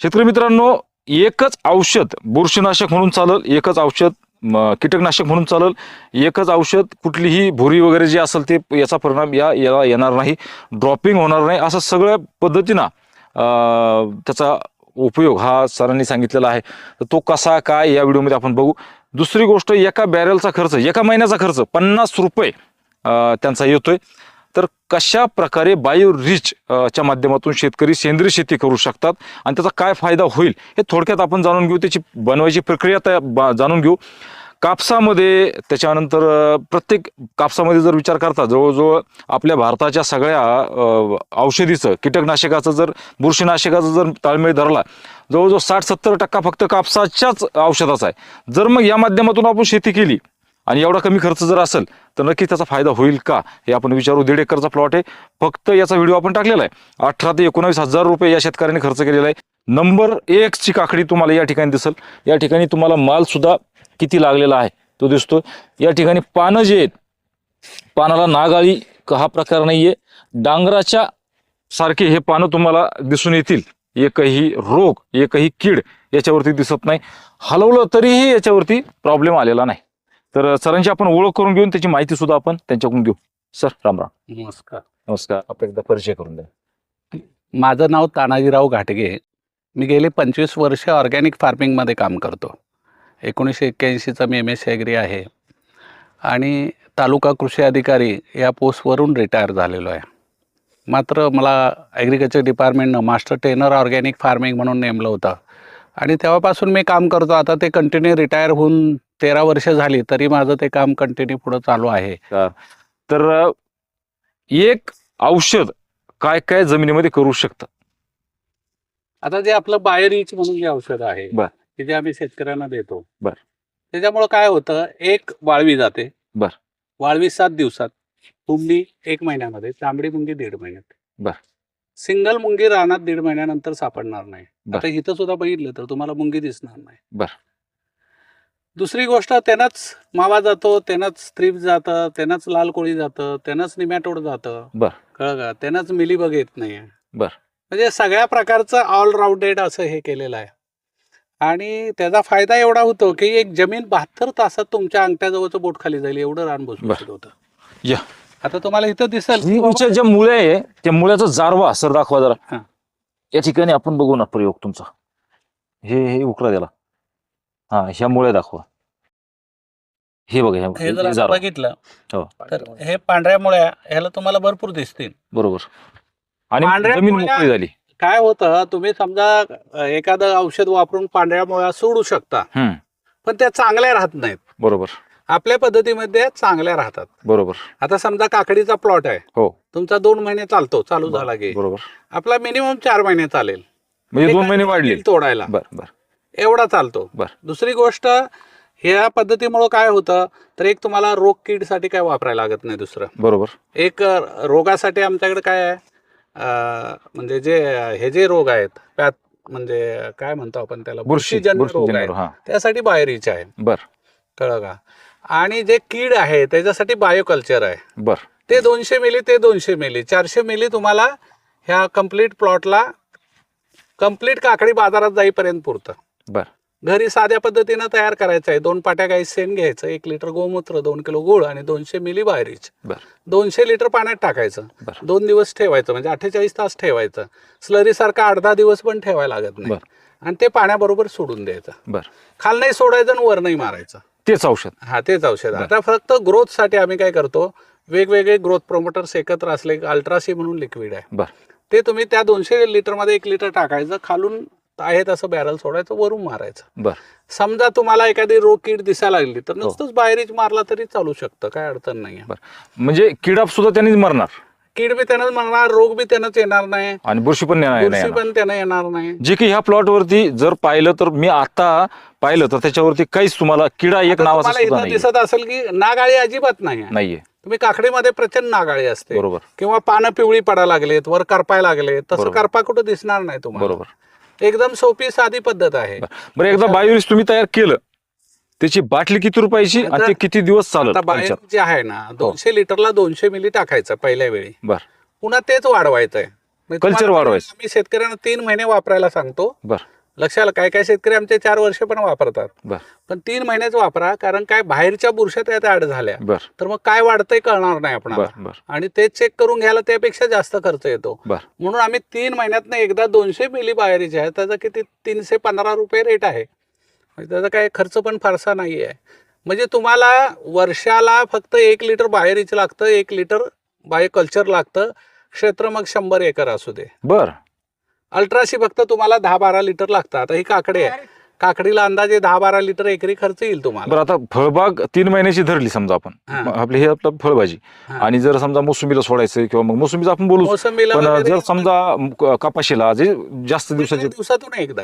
शेतकरी मित्रांनो एकच औषध बुरशीनाशक म्हणून चालल एकच औषध कीटकनाशक म्हणून चालल एकच औषध कुठलीही भुरी वगैरे जे असेल ते याचा परिणाम या याला येणार नाही ड्रॉपिंग होणार नाही असं सगळ्या पद्धतीनं त्याचा उपयोग हा सरांनी सांगितलेला आहे. तर तो कसा काय या व्हिडिओमध्ये आपण बघू. दुसरी गोष्ट एका बॅरेलचा खर्च एका महिन्याचा खर्च पन्नास रुपये त्यांचा येतोय. तर कशा प्रकारे बायो रिच च्या माध्यमातून शेतकरी सेंद्रिय शेती करू शकतात आणि त्याचा काय फायदा होईल हे थोडक्यात आपण जाणून घेऊ. त्याची बनवायची प्रक्रिया त्या बा- जाणून घेऊ. कापसामध्ये त्याच्यानंतर प्रत्येक कापसामध्ये जर विचार करता जवळजवळ आपल्या भारताच्या सगळ्या औषधीचं कीटकनाशकाचं जर बुरशीनाशकाचं जर ताळमेळ धरला जवळजवळ साठ सत्तर टक्का फक्त कापसाच्याच औषधाचा आहे. जर मग या माध्यमातून आपण शेती केली आणि एवढा कमी खर्च जर असेल तर नक्की त्याचा फायदा होईल का? हे आपण विचारू. दीड एकरचा प्लॉट आहे. फक्त याचा व्हिडिओ आपण टाकलेला आहे. अठरा ते एकोणावीस हजार रुपये या शेतकऱ्याने खर्च केलेला आहे. नंबर एकची काकडी तुम्हाला या ठिकाणी दिसेल. या ठिकाणी तुम्हाला मालसुद्धा किती लागलेला आहे तो दिसतो या ठिकाणी पानं जे आहेत पानाला नागाळी हा प्रकार नाहीये. डांगराच्या सारखे हे पानं तुम्हाला दिसून येतील. एकही रोग एकही कीड याच्यावरती दिसत नाही. हलवलं तरीही याच्यावरती प्रॉब्लेम आलेला नाही. तर सरांची आपण ओळख करून घेऊन त्याची माहिती सुद्धा आपण त्यांच्याकडून घेऊ. सर राम राम. नमस्कार. नमस्कार. आपण एकदा परिचय करून द्या. माझं नाव तानाजीराव घाटगे. मी गेले पंचवीस वर्ष ऑर्गॅनिक फार्मिंगमध्ये काम करतो. एकोणीसशे एक्क्याऐंशीचा मी एम एस ॲग्री आहे. आणि तालुका कृषी अधिकारी या पोस्टवरून रिटायर झालेलो आहे. मात्र मला ॲग्रिकल्चर डिपार्टमेंटनं मास्टर ट्रेनर ऑर्गॅनिक फार्मिंग म्हणून नेमलं होतं. आणि तेव्हापासून मी काम करतो. आता ते कंटिन्यू रिटायर होऊन तेरा वर्ष झाली तरी माझं ते काम कंटिन्यू पुढं चालू आहे तर अ, एक औषध काय काय जमिनीमध्ये करू शकतं आता जे आपलं बायोरिच म्हणून जे औषध आहे बर. की जे आम्ही शेतकऱ्यांना देतो बर. त्याच्यामुळं काय होतं एक वाळवी जाते बर. वाळवी सात दिवसात मुंगी एक महिन्यामध्ये तांबडी मुंगी दीड महिन्यात बर. सिंगल मुंगी रानात दीड महिन्यानंतर सापडणार नाही बर. आता इथं सुद्धा बघितलं तर तुम्हाला मुंगी दिसणार नाही बर. दुसरी गोष्ट त्यानंच मावा जातो त्यानंच स्त्रीप जातं त्यानंच लाल कोळी जातं त्यानंच निमॅटोड जातं बर. कळलं का त्यानंच मिलीबग येत नाही बर. म्हणजे सगळ्या प्रकारचं ऑलराऊंडेड असं हे केलेलं आहे आणि त्याचा फायदा एवढा होतो की एक जमीन बहात्तर तासात तुमच्या अंगठ्याजवळचं बोट खाली जाईल एवढं रान. भुसभुशीत होतं या. आता तुम्हाला इथं दिसेल ही उंच्या ज्या मुळे आहे त्या मुळ्याचा जारवा सर दाखवा जरा हा. या ठिकाणी आपण बघू ना प्रयोग तुमचा हे हे उकरा द्याला हा ह्या मुळे दाखवा. हे बघा ह्या- हे जर हे बघितलं हो. तर हे पांढऱ्या मुळ्या ह्याला तुम्हाला भरपूर दिसतील. बरोबर. आणि पांढऱ्या जमीन मुळ्या- मोकळी झाली. काय होतं तुम्ही समजा अ, एखादं औषध वापरून पांढऱ्या मुळ्या सोडू शकता. हम्म. पण त्या चांगल्या राहत नाहीत. बरोबर. आपल्या पद्धतीमध्ये चांगल्या राहतात. बरोबर. आता समजा काकडीचा प्लॉट आहे. हो. तुमचा दोन महिने चालतो चालू झाला की. बरोबर. आपला मिनिमम चार महिने चालेल. म्हणजे दोन महिने वाढले. तोडायला. बर बर. एवढा चालतो. बर. दुसरी गोष्ट ह्या पद्धतीमुळं काय होतं तर एक तुम्हाला रोग कीडसाठी काय वापरायला लागत नाही दुसरं. बरोबर. एक रोगासाठी आमच्याकडे काय आहे अ, म्हणजे जे हे जे रोग आहेत त्यात म्हणजे काय म्हणतो आपण त्याला बुरशी बुरशीजन्य रोग बुरशीजन्य आहेत रोग, हा. त्यासाठी बाहेरीचे आहे. बर. कळलं का? आणि जे कीड आहे त्याच्यासाठी बायोकल्चर आहे. बर. ते दोनशे मिली ते दोनशे मिली. चारशे मिली तुम्हाला ह्या कंप्लीट प्लॉटला कंप्लीट काकडी बाजारात जाईपर्यंत पुरतं. बर. घरी साध्या पद्धतीनं तयार करायचं आहे दोन पाट्या गाई शेण घ्यायचं एक लिटर गोमूत्र दोन किलो गुळ आणि दोनशे मिली बाहेरीच बर. दोनशे लिटर पाण्यात टाकायचं. दोन दिवस ठेवायचं म्हणजे अठ्ठेचाळीस तास ठेवायचं स्लरी सारखा आठ दहा दिवस पण ठेवायला लागत नाही. आणि ते पाण्याबरोबर सोडून द्यायचं बर. खाल नाही सोडायचं आणि वर नाही मारायचं तेच औषध हा तेच औषध. आता फक्त ग्रोथसाठी आम्ही काय करतो वेगवेगळे ग्रोथ प्रोमोटर्स एकत्र असले अल्ट्रासी म्हणून लिक्विड आहे बर. ते तुम्ही त्या दोनशे लिटरमध्ये एक लिटर टाकायचं खालून आहे तसं बॅरल सोडायचं वरून मारायचं. बर. समजा तुम्हाला एखादी रोग कीड दिसायला लागली तर हो. नुसतंच बाहेरीच मारला तरी चालू शकतं काय अडचण नाही म्हणजे किडाप सुद्धा त्यांनीच मरणार? कीड बी त्यानंच मारणार रोग बी त्यानंच येणार नाही. आणि बुरशी पण नाही बुरशी येणार. पण त्यानं येणार नाही. जे की ह्या प्लॉट वरती जर पाहिलं तर मी आता पाहिलं तर त्याच्यावरती काहीच तुम्हाला किडा एक आता नावाचा तुम्हाला सुद्धा इथं नाही दिसत असेल की नागाळी अजिबात नाही आहे नाहीये. तुम्ही काकडीमध्ये प्रचंड नागाळी असते. बरोबर. किंवा पानं पिवळी पडायला लागलेत वर करपाय लागले तसं. करपा कुठं दिसणार नाही तुम्हाला. बरोबर. एकदम सोपी साधी पद्धत आहे. बरं एकदा बायोरिस तुम्ही तयार केलं त्याची बाटली किती रुपयाची आणि ते किती दिवस आता चालत बाहेर जे आहे ना दोनशे लिटरला दोनशे मिली टाकायचं पहिल्या वेळी. बर. पुन्हा तेच वाढवायचंय. कल्चर तुम्हाला वाढवायचं. मी शेतकऱ्यांना तीन महिने वापरायला सांगतो. बर. लक्षाला काय काय शेतकरी आमचे चार वर्ष पण वापरतात. पण तीन महिनेच वापरा कारण काय बाहेरच्या बुरश्या त्यात ऍड झाल्या. तर मग काय वाढतंय कळणार नाही आपण आणि ते चेक करून घ्यायला त्यापेक्षा जास्त खर्च येतो. म्हणून आम्ही तीन महिन्यातनं एकदा दोनशे मिली बाहेरचे आहे त्याचा किती? तीनशे पंधरा रुपये रेट आहे. म्हणजे त्याचा काय खर्च पण फारसा नाही आहे म्हणजे तुम्हाला वर्षाला फक्त एक लिटर बाहेरीचं लागतं एक लिटर बायो कल्चर लागतं. क्षेत्र मग शंभर एकर असू दे. बर. अल्ट्राशी फक्त तुम्हाला दहा बारा लिटर लागतं आता ही काकडे आहे. काकडीला अंदाजे दहा बारा लिटर एकरी खर्च येईल तुम्हाला. बरं आता फळबाग तीन महिन्याची धरली समजा आपण. हा. मग आपली हे आपलं फळभाजी. हा. आणि जर समजा मोसंबीला सोडायचं किंवा मग मोसंबीचं आपण बोलू. मोसंबीला पण वगैरे जर समजा कपाशीला जे जास्त दिवसाची दिवसातून एकदा.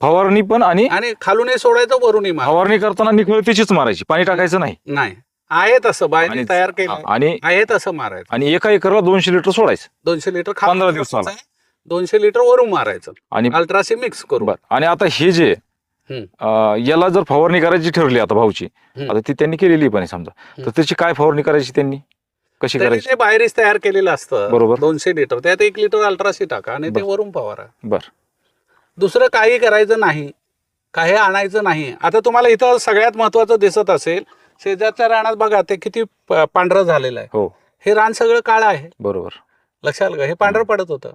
फवारणी पण आणि आणि खालूनही सोडायचं वरूनही मार फवारणी करताना निखळतीचीच मारायची. पाणी टाकायचं नाही. नाही. आहे तसं. बायने आणि- तयार केलं. आणि आहे तसं मारायचं. आणि एका एकरला दोनशे लिटर सोडायचं. दोनशे लिटर पंधरा दिवसाला. दोनशे लिटर वरून मारायचं. आणि अल्ट्रासी मिक्स करू बर. आणि आता हे जे. अं, याला जर फवारणी करायची ठरली आता भाऊची हम्म. आता ती त्यांनी केलेली पण आहे समजा. तर. त्याची काय फवारणी करायची त्यांनी? कशी करायची? ते बाहेरच तयार केलेलं असतं. बरोबर. दोनशे लिटर. त्यात एक लिटर अल्ट्रासी टाका आणि ते बर. वरून फवारा. बर. दुसरं काही करायचं नाही. काही आणायचं नाही. आता तुम्हाला इथं सगळ्यात महत्वाचं दिसत असेल शेजारच्या रानात बघा ते किती प- पांढरं झालेलं आहे. हो. हे रान सगळं काळं आहे. बरोबर. लक्षात आलं का हे पांढरं पडत होतं.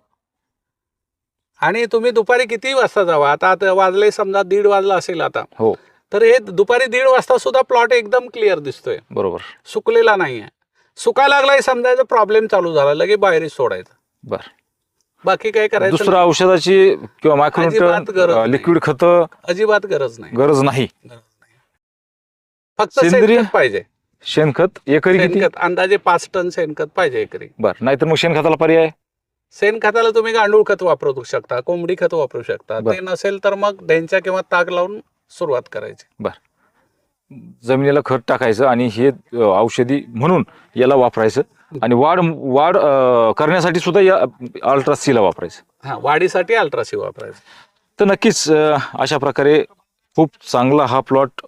आणि तुम्ही दुपारी किती वाजता जावा? आता आता वाजले समजा दीड वाजला असेल आता. हो. तर हे दुपारी दीड वाजता सुद्धा प्लॉट एकदम क्लिअर दिसतोय. बरोबर. सुकलेला नाहीये. सुकायला लागलाय समजायचं प्रॉब्लेम चालू झाला लगे बाहेर सोडायचं. बर. बाकी काय करायचं दुसरं औषधाची किंवा नाही. लिक्विड खत. अजिबात गरज नाही. गरज नाही. फक्त सेंद्रिय? पाहिजे. शेणखत एकरी अंदाजे पाच टन शेणखत पाहिजे एकरी. बर. नाहीतर मग शेणखताला पर्याय? शेणखताला तुम्ही गांडूळ खत वापरू शकता कोंबडी खत वापरू शकता. बर. ते नसेल तर मग ढेंच्या किंवा ताग लावून सुरुवात करायची. जमिनीला खत टाकायचं आणि हे औषधी म्हणून याला वापरायचं आणि वाढ वाढ करण्यासाठी सुद्धा या अल्ट्रासीला वापरायचं. हा वाढीसाठी अल्ट्रासी वापरायचं. तर नक्कीच अशा प्रकारे खूप चांगला हा प्लॉट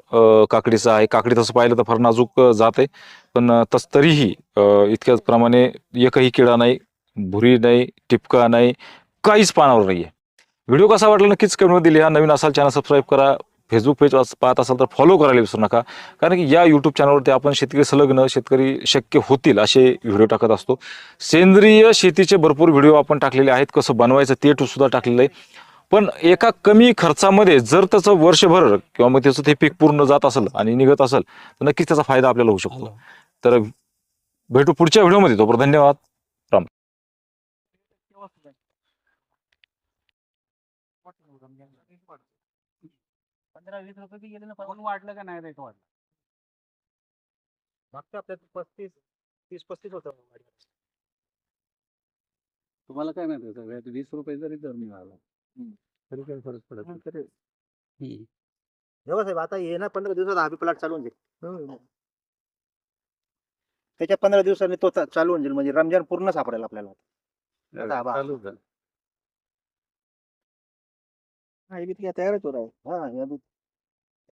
काकडीचा आहे. काकडी तसं पाहिलं तर फार नाजूक जात आहे. पण तस तरीही इतक्याच प्रमाणे एकही किडा नाही भुरी नाही टिपका नाही काहीच पानावर नाही आहे व्हिडिओ कसा वाटला नक्कीच कमेंटमध्ये लिहा. नवीन असाल चॅनल सबस्क्राईब करा. फेसबुक पेज पाहत असाल तर फॉलो करायला विसरू नका. कारण की या यूट्यूब चॅनलवरती आपण शेतकरी संलग्न शेतकरी शक्य होतील असे व्हिडिओ टाकत असतो. सेंद्रिय शेतीचे भरपूर व्हिडिओ आपण टाकलेले आहेत. कसं बनवायचं ते सुद्धा टाकलेलं आहे. पण एका कमी खर्चामध्ये जर त्याचं वर्षभर किंवा मग त्याचं ते पीक पूर्ण जात असेल आणि निघत असेल तर नक्कीच त्याचा फायदा आपल्याला होऊ शकतो. तर भेटू पुढच्या व्हिडिओमध्ये. तोपर्यंत धन्यवाद. पंधरा वीस रुपये बी गेले ना पण वाढलं का नाही रेट वाढलं मागच्या हप्त्यात पस्तीस तीस पस्तीस होतं तुम्हाला काय माहिती सगळ्यात वीस रुपये जरी दर मिळाला तरी काही फरक पडत नाही. तरी हम्म. जेव्हा साहेब आता ये ना पंधरा दिवसात हा प्लॉट चालू होऊन जाईल त्याच्या पंधरा दिवसांनी तो चा- चालू होऊन जाईल म्हणजे रमजान पूर्ण सापडेल आपल्याला आता हा बा. चालू झालं. हा हे बी तयारच होत आहे हा हे बी